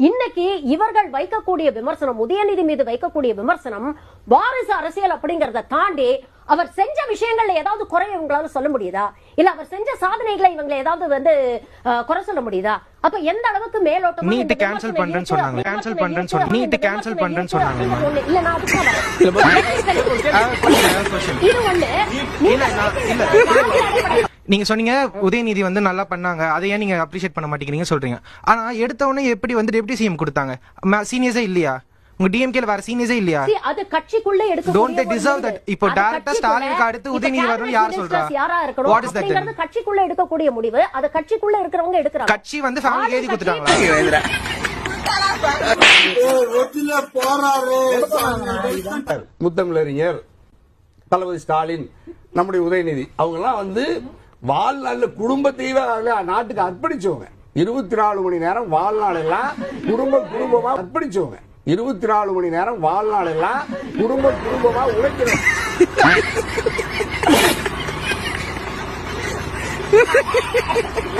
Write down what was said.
இன்னைக்கு இவர்கள் வைக்கக்கூடிய விமர்சனம் உதயநிதி மீது வைக்கக்கூடிய விமர்சனம் வாரிசு அரசியல் அப்படிங்கறத தாண்டி அவர் செஞ்ச விஷயங்கள்ல ஏதாவது குறை இவங்களால சொல்ல முடியுதா இல்ல அவர் செஞ்ச சாதனைகளை இவங்களை ஏதாவது வந்து குறை சொல்ல முடியுதா அப்ப எந்த அளவுக்கு மேலோட்டமா நீட் விமர்சனம் பண்றேன்னு சொன்னாங்க. இருக்கு, பண்றேன்னு சொன்னாங்க. நீட் இருக்கு, பண்றேன்னு சொன்னாங்க. இல்ல நான் அதுக்கு தான் வரேன். இது ஒண்ணு இல்ல, இல்ல. நீங்க சொன்னீங்க உதயநிதி வந்து நல்லா பண்ணாங்க. அதை ஏன் நீங்க அப்ரிஷியேட் பண்ண மாட்டேங்கிறீங்க சொல்றீங்க. ஆனா எடுத்த உடனே எப்படி வந்து டெப்டி சிஎம் கொடுத்தாங்க? சீனியர்ஸே இல்லையா? உங்க டிஎம்கேல வேற சீனியர்ஸே இல்லையா? அது கட்சிக்குள்ள எடுக்க Don't they deserve that? இப்போ ஆ ஸ்டாலினுக்கு அடுத்து உதயநிதி வரணும்னு யார் சொல்றா? யாரா இருக்கணும்? What is that then? அப்படிங்கிறது கட்சிக்குள்ள எடுக்கக்கூடிய முடிவு. அது கட்சிக்குள்ள இருக்கிறவங்க எடுக்கிறாங்க. கட்சி வந்து ஃபேமிலி எழுதி கொடுத்துட்டாங்களா முத்தமிழறிஞர் தளபதி ஸ்டாலின் நம்முடைய உதயநிதி. அவங்கெல்லாம் வந்து வாழ்நாள்ல குடும்பத்தையே நாட்டுக்கு அர்ப்பணிச்சவங்க இருபத்தி நாலு மணி நேரம் வாழ்நாள் எல்லாம் குடும்ப குடும்பமா அர்ப்பணிச்சவங்க இருபத்தி நாலு மணி நேரம் வாழ்நாள் எல்லாம் குடும்ப குடும்பமா உழைக்கிறோம்